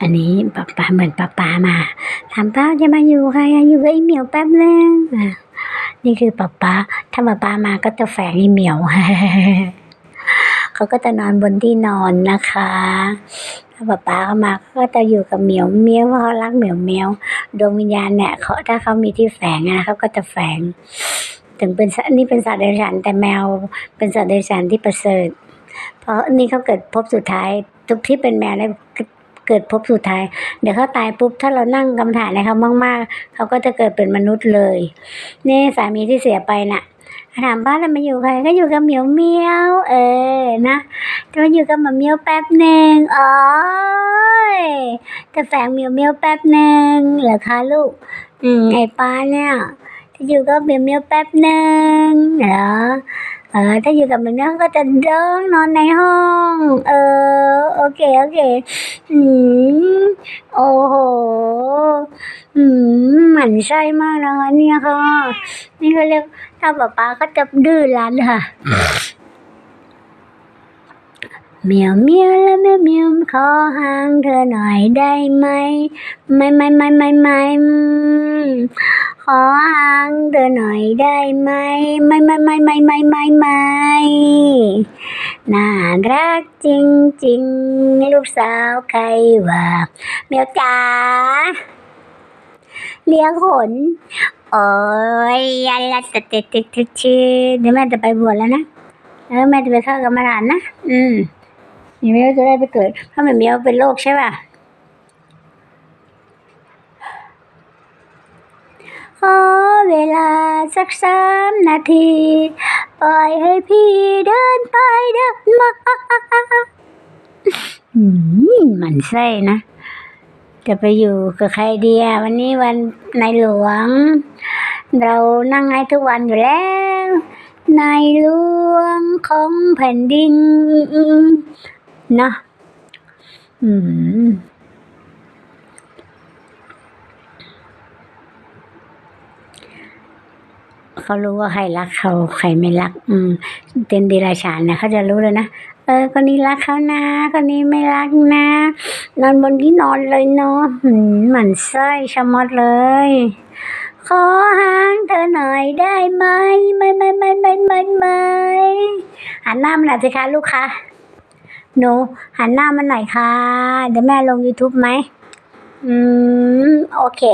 อันนี้ป๊าป๊าเหมือนป๊าป๊ามาถามป้าจะมาอยู่ใครอะอยู่กับไอ้เหมียวแป๊บนึงนี่คือป๊าป๊าถ้าป๊าป๊ามาก็จะแฝงไอ้เหมียวเขาก็จะนอนบนที่นอนนะคะถ้าป๊าป๊าเขามาก็จะอยู่กับเหมียวเมียวเพราะเขารักเหมียวเมียวดวงวิญญาณเนี่ยเขาถ้าเขามีที่แฝงอะเขาก็จะแฝง ถึงเป็นนี่เป็นสัตว์เดรัจฉานแต่แมวเป็นสัตว์เดรัจฉานที่ประเสริฐ เพราะนี่เขาเกิดพบสุดท้ายทุกที่เป็นแมวเนี่ย เกิดพบสุดท้าย เดี๋ยวเขาตายปุ๊บถ้าเรานั่งกำถานในเขามากๆเขาก็จะเกิดเป็นมนุษย์เลยนี่สามีที่เสียไปน่ะถามบ้านเรามาอยู่ใครก็อยู่กับเหมียวเมียวเออนะจะมาอยู่กับหมาเมียวแป๊บหนึ่งอ๋อยจะแฝงเหมียวเมียวแป๊บหนึ่งเหรอคะลูก อืมไอ้ป้าเนี่ยจะอยู่กับเหมียวเมียวแป๊บหนึ่งเหรอ เออถ้าอยู่กับหมียวเมียก็จะเดินนอนในห้อง เออ โอเค โอเค อืม โอ้โห อืมหมันไส้มากนะคะเนี่ยค่ะ นี่เขาเรียกถ้าป๊าป๊าก็จะดื้อรั้นค่ะเมียวเมียวแล้วเมียวเมียวขอห่างเธอหน่อยได้ไหม ไม่ไม่ไม่ไม่ไม่ อืมขอห่างเธอหน่อยได้ไหม ไม่ไม่ไม่ไม่ไม่ไม่ไม่น่ารักจริงจริงๆลูกสาวใครว่าเมียวจ๋าเลี้ยงขนโอ้ยยันละสเตติทิชิเดี๋ยวแม่จะไปบวชแล้วนะเออแม่จะไปเข้ากรรมฐานนะ อืมเดี๋ยวจะได้ไปเกิดเพราะแม่เมียวเป็นโรคใช่ป่ะ ขอ เวลาสักสามนาที ปล่อยให้พี่เดินไปเดินมาอืมมันไส้นะ จะไปอยู่กับใครเดีอะวันนี้วันในหลวง เรานั่งให้ทุกวันอยู่แล้วในหลวงของแผ่นดินนะอืม เขารู้ว่าใครรักเขาใครไม่รัก อืมเป็นเดรัจฉานนะเขาจะรู้เลยนะเออคนนี้รักเขานะคนนี้ไม่รักนะ นอนบนที่นอนเลยเนาะหืมหมันไส้ชะมัดเลย ขอหางเธอหน่อยได้ไหมไม่ไม่ไม่ไม่ไม่ไม่หันหน้ามาหน่อยสิคะลูกคะหนูหันหน้ามาหน่อยค่ะเดี๋ยวแม่ลง YouTube ไหมอืม โอเค